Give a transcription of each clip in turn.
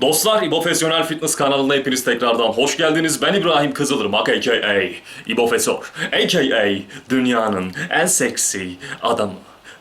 Dostlar İbofesyonel Fitness kanalına hepiniz tekrardan hoş geldiniz. Ben İbrahim Kızılırmak aka İbofesör aka dünyanın en seksi adamı.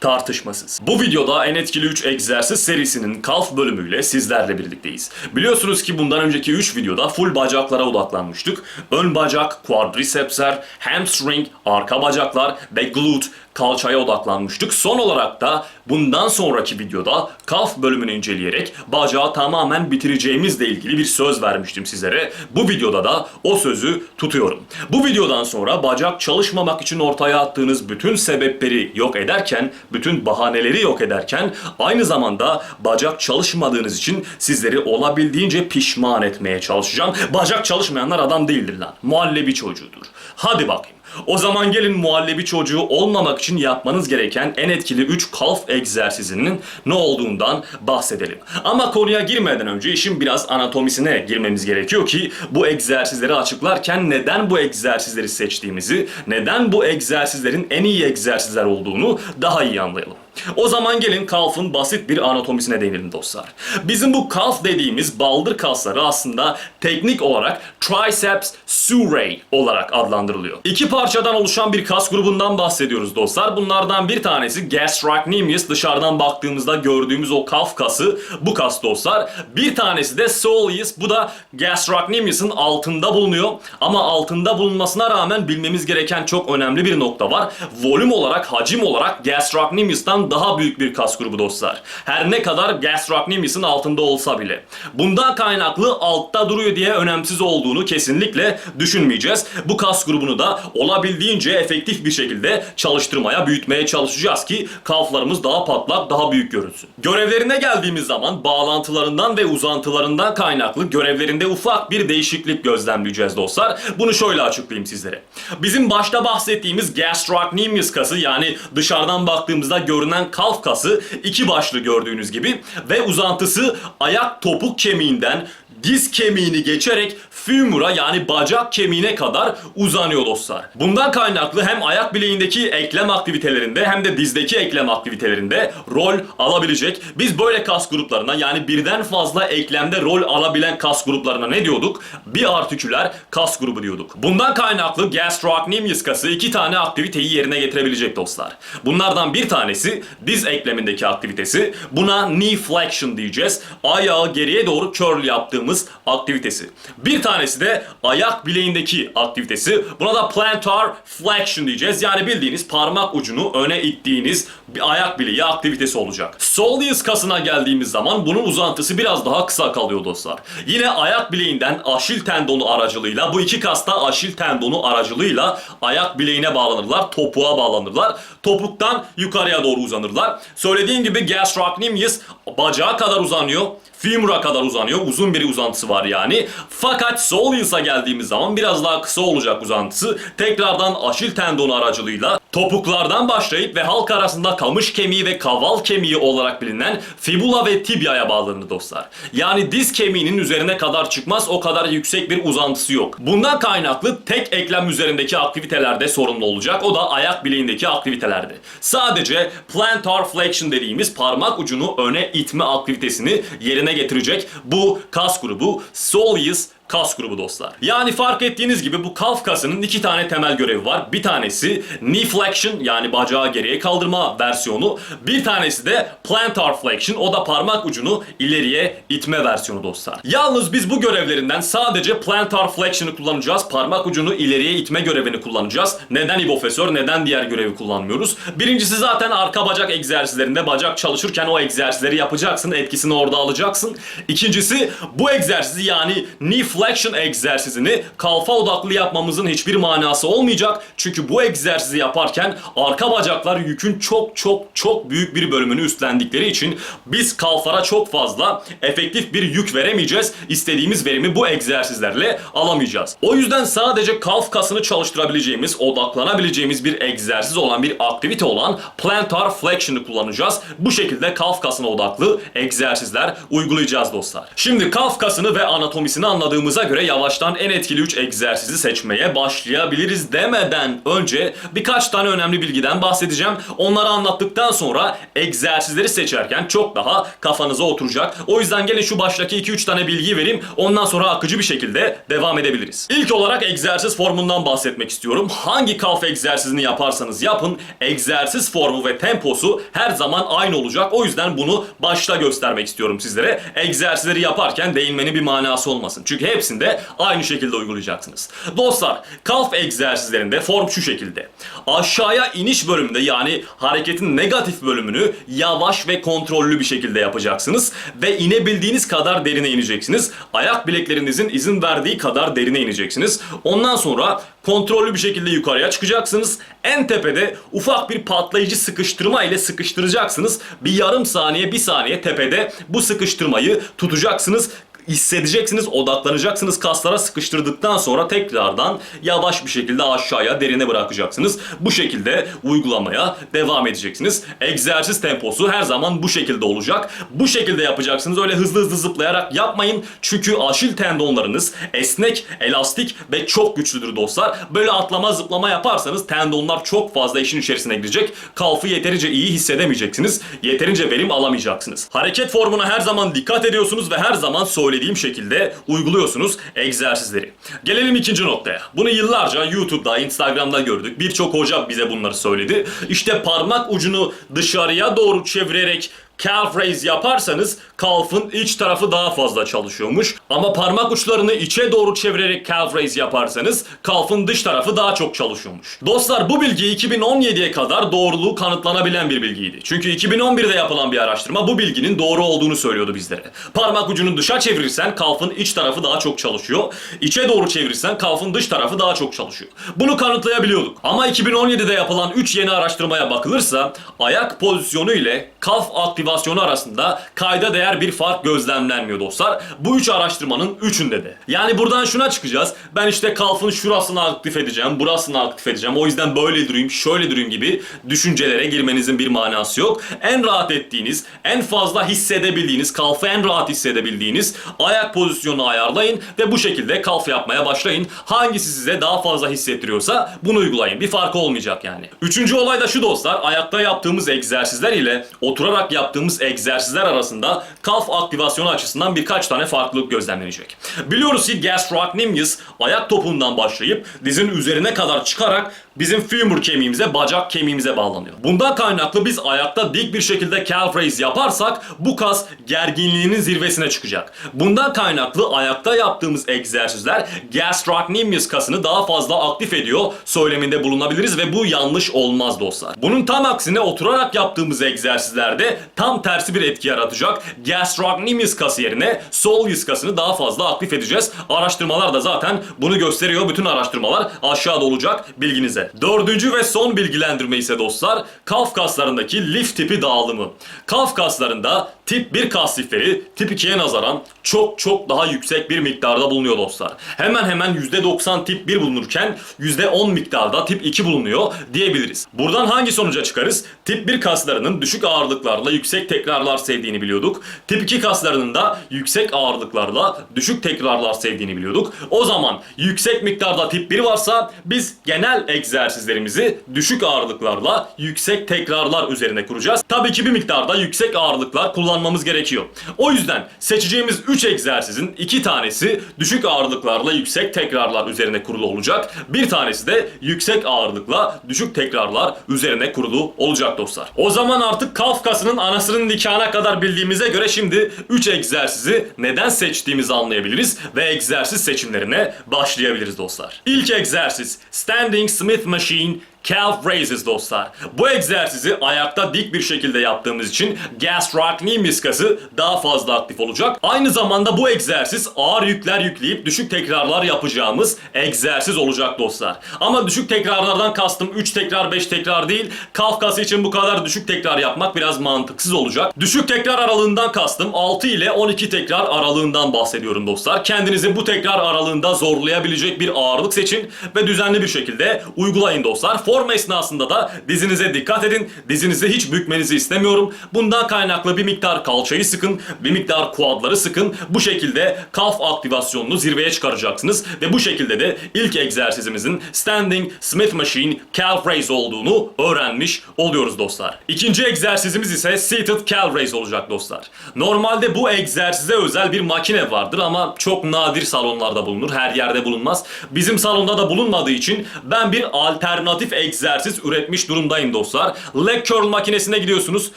Tartışmasız. Bu videoda en etkili 3 egzersiz serisinin kalf bölümüyle sizlerle birlikteyiz. Biliyorsunuz ki bundan önceki 3 videoda full bacaklara odaklanmıştık. Ön bacak, quadricepsler, hamstring, arka bacaklar ve glute kalçaya odaklanmıştık. Son olarak da bundan sonraki videoda kalf bölümünü inceleyerek bacağı tamamen bitireceğimizle ilgili bir söz vermiştim sizlere. Bu videoda da o sözü tutuyorum. Bu videodan sonra bacak çalışmamak için ortaya attığınız bütün sebepleri yok ederken, bütün bahaneleri yok ederken aynı zamanda bacak çalışmadığınız için sizleri olabildiğince pişman etmeye çalışacağım. Bacak çalışmayanlar adam değildir lan. Muhallebi çocuğudur. Hadi bakayım. O zaman gelin muhallebi çocuğu olmamak için yapmanız gereken en etkili 3 kalf egzersizinin ne olduğundan bahsedelim. Ama konuya girmeden önce işin biraz anatomisine girmemiz gerekiyor ki bu egzersizleri açıklarken neden bu egzersizleri seçtiğimizi, neden bu egzersizlerin en iyi egzersizler olduğunu daha iyi anlayalım. O zaman gelin kalfın basit bir anatomisine değinelim dostlar. Bizim bu kalf dediğimiz baldır kasları aslında teknik olarak triceps surae olarak adlandırılıyor. İki parçadan oluşan bir kas grubundan bahsediyoruz dostlar. Bunlardan bir tanesi gastrocnemius dışarıdan baktığımızda gördüğümüz o kalf kası bu kas dostlar. Bir tanesi de soleus bu da gastrocnemius'ın altında bulunuyor. Ama altında bulunmasına rağmen bilmemiz gereken çok önemli bir nokta var. Volüm olarak, hacim olarak gastrocnemius'tan daha büyük bir kas grubu dostlar. Her ne kadar gastrocnemius'ın altında olsa bile. Bundan kaynaklı altta duruyor diye önemsiz olduğunu kesinlikle düşünmeyeceğiz. Bu kas grubunu da olabildiğince efektif bir şekilde çalıştırmaya, büyütmeye çalışacağız ki kalflarımız daha patlak, daha büyük görünsün. Görevlerine geldiğimiz zaman bağlantılarından ve uzantılarından kaynaklı görevlerinde ufak bir değişiklik gözlemleyeceğiz dostlar. Bunu şöyle açıklayayım sizlere. Bizim başta bahsettiğimiz gastrocnemius kası yani dışarıdan baktığımızda görünen kalf kası iki başlı gördüğünüz gibi ve uzantısı ayak topuk kemiğinden diz kemiğini geçerek femura yani bacak kemiğine kadar uzanıyor dostlar. Bundan kaynaklı hem ayak bileğindeki eklem aktivitelerinde hem de dizdeki eklem aktivitelerinde rol alabilecek. Biz böyle kas gruplarına yani birden fazla eklemde rol alabilen kas gruplarına ne diyorduk? Bir artiküler kas grubu diyorduk. Bundan kaynaklı gastrocnemius kası iki tane aktiviteyi yerine getirebilecek dostlar. Bunlardan bir tanesi diz eklemindeki aktivitesi. Buna knee flexion diyeceğiz. Ayağı geriye doğru curl yaptığımız was aktivitesi. Bir tanesi de ayak bileğindeki aktivitesi. Buna da plantar flexion diyeceğiz. Yani bildiğiniz parmak ucunu öne ittiğiniz bir ayak bileği aktivitesi olacak. Soleus kasına geldiğimiz zaman bunun uzantısı biraz daha kısa kalıyor dostlar. Yine ayak bileğinden aşil tendonu aracılığıyla bu iki kasta aşil tendonu aracılığıyla ayak bileğine bağlanırlar, topuğa bağlanırlar. Topuktan yukarıya doğru uzanırlar. Söylediğim gibi gastrocnemius bacağa kadar uzanıyor. Femur'a kadar uzanıyor. Uzun bir uzantısı var yani. Fakat soleus'a geldiğimiz zaman biraz daha kısa olacak uzantısı. Tekrardan aşil tendonu aracılığıyla topuklardan başlayıp ve halk arasında kamış kemiği ve kaval kemiği olarak bilinen fibula ve tibiaya bağlanır dostlar. Yani diz kemiğinin üzerine kadar çıkmaz o kadar yüksek bir uzantısı yok. Bundan kaynaklı tek eklem üzerindeki aktivitelerde sorumlu olacak. O da ayak bileğindeki aktivitelerde. Sadece plantar flexion dediğimiz parmak ucunu öne itme aktivitesini yerine getirecek bu kas grubu soleus kas grubu dostlar. Yani fark ettiğiniz gibi bu kalf kasının iki tane temel görevi var. Bir tanesi knee flexion yani bacağı geriye kaldırma versiyonu. Bir tanesi de plantar flexion o da parmak ucunu ileriye itme versiyonu dostlar. Yalnız biz bu görevlerinden sadece plantar flexion'ı kullanacağız. Parmak ucunu ileriye itme görevini kullanacağız. Neden ibofesör neden diğer görevi kullanmıyoruz? Birincisi zaten arka bacak egzersizlerinde bacak çalışırken o egzersizleri yapacaksın. Etkisini orada alacaksın. İkincisi bu egzersizi yani knee flexion egzersizini kalfa odaklı yapmamızın hiçbir manası olmayacak. Çünkü bu egzersizi yaparken arka bacaklar yükün çok çok çok büyük bir bölümünü üstlendikleri için biz kalfara çok fazla efektif bir yük veremeyeceğiz. İstediğimiz verimi bu egzersizlerle alamayacağız. O yüzden sadece kalf kasını çalıştırabileceğimiz, odaklanabileceğimiz bir egzersiz olan bir aktivite olan plantar flexion'ı kullanacağız. Bu şekilde kalf kasına odaklı egzersizler uygulayacağız dostlar. Şimdi kalf kasını ve anatomisini anladığımız anladığımıza göre yavaştan en etkili 3 egzersizi seçmeye başlayabiliriz demeden önce birkaç tane önemli bilgiden bahsedeceğim. Onları anlattıktan sonra egzersizleri seçerken çok daha kafanıza oturacak. O yüzden gelin şu baştaki 2-3 tane bilgiyi vereyim. Ondan sonra akıcı bir şekilde devam edebiliriz. İlk olarak egzersiz formundan bahsetmek istiyorum. Hangi kalf egzersizini yaparsanız yapın, egzersiz formu ve temposu her zaman aynı olacak. O yüzden bunu başta göstermek istiyorum sizlere. Egzersizleri yaparken değinmenin bir manası olmasın. Çünkü hepsinde aynı şekilde uygulayacaksınız. Dostlar, kalf egzersizlerinde form şu şekilde. Aşağıya iniş bölümünde yani hareketin negatif bölümünü yavaş ve kontrollü bir şekilde yapacaksınız ve inebildiğiniz kadar derine ineceksiniz. Ayak bileklerinizin izin verdiği kadar derine ineceksiniz. Ondan sonra kontrollü bir şekilde yukarıya çıkacaksınız. En tepede ufak bir patlayıcı sıkıştırma ile sıkıştıracaksınız. Bir yarım saniye, bir saniye tepede bu sıkıştırmayı tutacaksınız hissedeceksiniz, odaklanacaksınız kaslara sıkıştırdıktan sonra tekrardan yavaş bir şekilde aşağıya derine bırakacaksınız. Bu şekilde uygulamaya devam edeceksiniz. Egzersiz temposu her zaman bu şekilde olacak. Bu şekilde yapacaksınız. Öyle hızlı hızlı zıplayarak yapmayın. Çünkü aşil tendonlarınız esnek, elastik ve çok güçlüdür dostlar. Böyle atlama zıplama yaparsanız tendonlar çok fazla işin içerisine girecek. Kalfı yeterince iyi hissedemeyeceksiniz. Yeterince verim alamayacaksınız. Hareket formuna her zaman dikkat ediyorsunuz ve her zaman söylediğim şekilde uyguluyorsunuz egzersizleri. Gelelim ikinci noktaya. Bunu yıllarca YouTube'da, Instagram'da gördük. Birçok hoca bize bunları söyledi. İşte parmak ucunu dışarıya doğru çevirerek calf raise yaparsanız kalfın iç tarafı daha fazla çalışıyormuş. Ama parmak uçlarını içe doğru çevirerek calf raise yaparsanız kalfın dış tarafı daha çok çalışıyormuş. Dostlar bu bilgi 2017'ye kadar doğruluğu kanıtlanabilen bir bilgiydi. Çünkü 2011'de yapılan bir araştırma bu bilginin doğru olduğunu söylüyordu bizlere. Parmak ucunu dışa çevirirsen kalfın iç tarafı daha çok çalışıyor. İçe doğru çevirirsen kalfın dış tarafı daha çok çalışıyor. Bunu kanıtlayabiliyorduk. Ama 2017'de yapılan 3 yeni araştırmaya bakılırsa ayak pozisyonu ile kalf aktivasyonu arasında kayda değer bir fark gözlemlenmiyor dostlar. Bu üç araştırmanın üçünde de. Yani buradan şuna çıkacağız. Ben işte kalfın şurasını aktif edeceğim, burasını aktif edeceğim. O yüzden böyle durayım, şöyle durayım gibi düşüncelere girmenizin bir manası yok. En rahat ettiğiniz, en fazla hissedebildiğiniz, kalfı en rahat hissedebildiğiniz ayak pozisyonunu ayarlayın ve bu şekilde kalf yapmaya başlayın. Hangisi size daha fazla hissettiriyorsa bunu uygulayın. Bir farkı olmayacak yani. Üçüncü olay da şu dostlar. Ayakta yaptığımız egzersizler ile oturarak yaptığımız egzersizler arasında kalf aktivasyonu açısından birkaç tane farklılık gözlemlenecek. Biliyoruz ki gastrocnemius ayak topuğundan başlayıp dizin üzerine kadar çıkarak bizim femur kemiğimize, bacak kemiğimize bağlanıyor. Bundan kaynaklı biz ayakta dik bir şekilde calf raise yaparsak bu kas gerginliğinin zirvesine çıkacak. Bundan kaynaklı ayakta yaptığımız egzersizler gastrocnemius kasını daha fazla aktif ediyor söyleminde bulunabiliriz ve bu yanlış olmaz dostlar. Bunun tam aksine oturarak yaptığımız egzersizlerde tam tersi bir etki yaratacak. Gastrocnemius kası yerine soleus kasını daha fazla aktif edeceğiz. Araştırmalar da zaten bunu gösteriyor. Bütün araştırmalar aşağıda olacak bilginize. Dördüncü ve son bilgilendirme ise dostlar kalf kaslarındaki lif tipi dağılımı. Kalf kaslarında tip 1 kas lifleri tip 2'ye nazaran çok çok daha yüksek bir miktarda bulunuyor dostlar. Hemen hemen %90 tip 1 bulunurken %10 miktarda tip 2 bulunuyor diyebiliriz. Buradan hangi sonuca çıkarız? Tip 1 kaslarının düşük ağırlıklarla yüksek tekrarlar sevdiğini biliyorduk. Tip 2 kaslarının da yüksek ağırlıklarla düşük tekrarlar sevdiğini biliyorduk. O zaman yüksek miktarda tip 1 varsa biz genel egzersizlerimizi düşük ağırlıklarla yüksek tekrarlar üzerine kuracağız. Tabii ki bir miktarda yüksek ağırlıklar kullanmamız gerekiyor. O yüzden seçeceğimiz 3 egzersizin 2 tanesi düşük ağırlıklarla yüksek tekrarlar üzerine kurulu olacak. Bir tanesi de yüksek ağırlıkla düşük tekrarlar üzerine kurulu olacak dostlar. O zaman artık kalf kasının anasının nikahına kadar bildiğimize göre şimdi 3 egzersizi neden seçtiğimizi anlayabiliriz ve egzersiz seçimlerine başlayabiliriz dostlar. İlk egzersiz Standing Smith Machine Calf raises dostlar. Bu egzersizi ayakta dik bir şekilde yaptığımız için gastrocnemius kası daha fazla aktif olacak. Aynı zamanda bu egzersiz ağır yükler yükleyip düşük tekrarlar yapacağımız egzersiz olacak dostlar. Ama düşük tekrarlardan kastım 3 tekrar 5 tekrar değil. Kalf kası için bu kadar düşük tekrar yapmak biraz mantıksız olacak. Düşük tekrar aralığından kastım 6 ile 12 tekrar aralığından bahsediyorum dostlar. Kendinizi bu tekrar aralığında zorlayabilecek bir ağırlık seçin ve düzenli bir şekilde uygulayın dostlar. Form esnasında da dizinize dikkat edin. Dizinizi hiç bükmenizi istemiyorum. Bundan kaynaklı bir miktar kalçayı sıkın, bir miktar kuadları sıkın. Bu şekilde kalf aktivasyonunu zirveye çıkaracaksınız ve bu şekilde de ilk egzersizimizin standing Smith machine calf raise olduğunu öğrenmiş oluyoruz dostlar. İkinci egzersizimiz ise seated calf raise olacak dostlar. Normalde bu egzersize özel bir makine vardır ama çok nadir salonlarda bulunur. Her yerde bulunmaz. Bizim salonda da bulunmadığı için ben bir alternatif egzersiz üretmiş durumdayım dostlar. Leg curl makinesine gidiyorsunuz.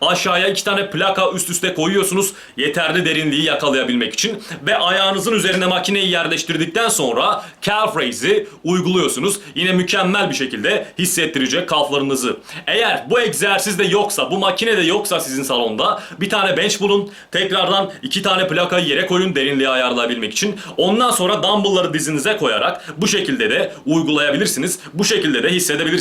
Aşağıya iki tane plaka üst üste koyuyorsunuz. Yeterli derinliği yakalayabilmek için. Ve ayağınızın üzerine makineyi yerleştirdikten sonra calf raise'i uyguluyorsunuz. Yine mükemmel bir şekilde hissettirecek kalflarınızı. Eğer bu egzersiz de yoksa, bu makine de yoksa sizin salonda bir tane bench bulun. Tekrardan iki tane plakayı yere koyun derinliği ayarlayabilmek için. Ondan sonra dumbbellları dizinize koyarak bu şekilde de uygulayabilirsiniz. Bu şekilde de hissedebilirsiniz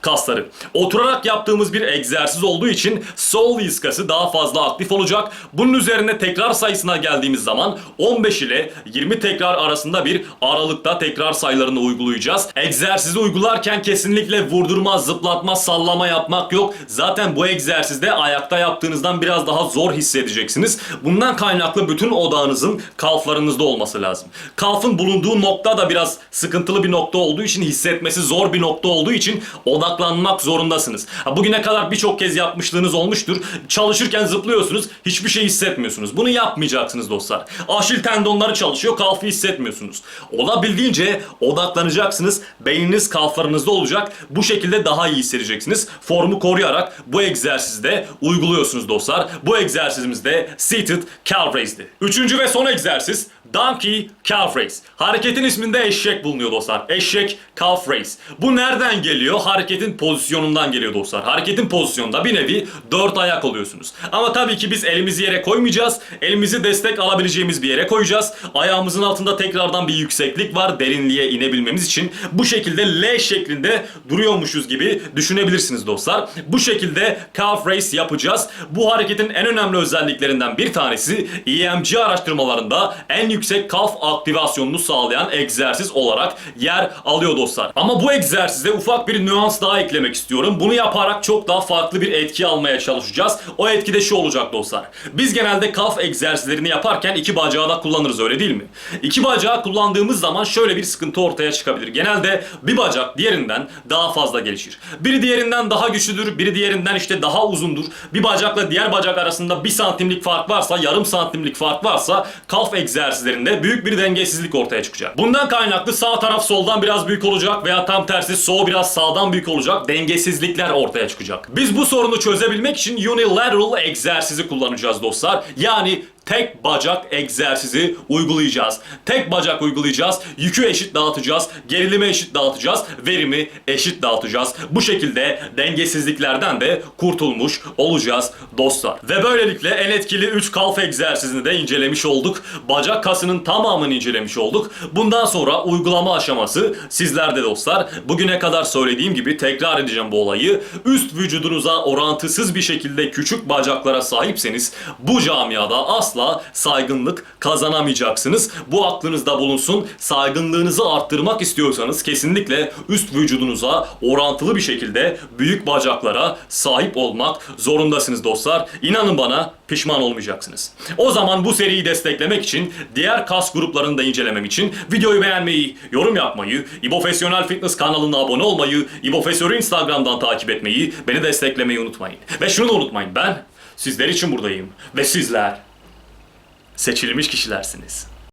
kasları. Oturarak yaptığımız bir egzersiz olduğu için sol diz kası daha fazla aktif olacak. Bunun üzerine tekrar sayısına geldiğimiz zaman 15 ile 20 tekrar arasında bir aralıkta tekrar sayılarını uygulayacağız. Egzersizi uygularken kesinlikle vurdurma, zıplatma, sallama yapmak yok. Zaten bu egzersizde ayakta yaptığınızdan biraz daha zor hissedeceksiniz. Bundan kaynaklı bütün odağınızın kalflarınızda olması lazım. Kalfın bulunduğu nokta da biraz sıkıntılı bir nokta olduğu için hissetmesi zor bir nokta olduğu için odaklanmak zorundasınız. Bugüne kadar birçok kez yapmışlığınız olmuştur. Çalışırken zıplıyorsunuz, hiçbir şey hissetmiyorsunuz. Bunu yapmayacaksınız dostlar. Aşil tendonları çalışıyor, kalfı hissetmiyorsunuz. Olabildiğince odaklanacaksınız. Beyniniz kalflarınızda olacak. Bu şekilde daha iyi hissedeceksiniz. Formu koruyarak bu egzersizde uyguluyorsunuz dostlar. Bu egzersizimiz de seated calf raise'di. Üçüncü ve son egzersiz Donkey Calf Raise. Hareketin isminde eşek bulunuyor dostlar. Eşek Calf Raise. Bu nereden geliyor? Hareketin pozisyonundan geliyor dostlar. Hareketin pozisyonunda bir nevi dört ayak oluyorsunuz. Ama tabii ki biz elimizi yere koymayacağız. Elimizi destek alabileceğimiz bir yere koyacağız. Ayağımızın altında tekrardan bir yükseklik var derinliğe inebilmemiz için. Bu şekilde L şeklinde duruyormuşuz gibi düşünebilirsiniz dostlar. Bu şekilde calf raise yapacağız. Bu hareketin en önemli özelliklerinden bir tanesi EMG araştırmalarında en yüksek kalf aktivasyonunu sağlayan egzersiz olarak yer alıyor dostlar. Ama bu egzersize ufak bir nüans daha eklemek istiyorum. Bunu yaparak çok daha farklı bir etki almaya çalışacağız. O etki de şu olacak dostlar. Biz genelde kalf egzersizlerini yaparken iki bacağı da kullanırız öyle değil mi? İki bacağı kullandığımız zaman şöyle bir sıkıntı ortaya çıkabilir. Genelde bir bacak diğerinden daha fazla gelişir. Biri diğerinden daha güçlüdür, biri diğerinden işte daha uzundur. Bir bacakla diğer bacak arasında bir santimlik fark varsa, yarım santimlik fark varsa kalf egzersizlerinde büyük bir dengesizlik ortaya çıkacak. Bundan kaynaklı sağ taraf soldan biraz büyük olacak veya tam tersi sol biraz sağdan büyük olacak. Dengesizlikler ortaya çıkacak. Biz bu sorunu çözebilmek için unilateral egzersizi kullanacağız dostlar. Yani tek bacak egzersizi uygulayacağız. Tek bacak uygulayacağız. Yükü eşit dağıtacağız. Gerilimi eşit dağıtacağız. Verimi eşit dağıtacağız. Bu şekilde dengesizliklerden de kurtulmuş olacağız dostlar. Ve böylelikle en etkili 3 kalf egzersizini de incelemiş olduk. Bacak kasının tamamını incelemiş olduk. Bundan sonra uygulama aşaması sizlerde dostlar. Bugüne kadar söylediğim gibi tekrar edeceğim bu olayı. Üst vücudunuza orantısız bir şekilde küçük bacaklara sahipseniz bu camiada asla saygınlık kazanamayacaksınız. Bu aklınızda bulunsun. Saygınlığınızı arttırmak istiyorsanız kesinlikle üst vücudunuza orantılı bir şekilde büyük bacaklara sahip olmak zorundasınız dostlar. İnanın bana pişman olmayacaksınız. O zaman bu seriyi desteklemek için, diğer kas gruplarını da incelemem için videoyu beğenmeyi, yorum yapmayı, İbofesyonel Fitness kanalına abone olmayı, İbofesör'ü Instagram'dan takip etmeyi, beni desteklemeyi unutmayın. Ve şunu da unutmayın ben sizler için buradayım ve sizler seçilmiş kişilersiniz.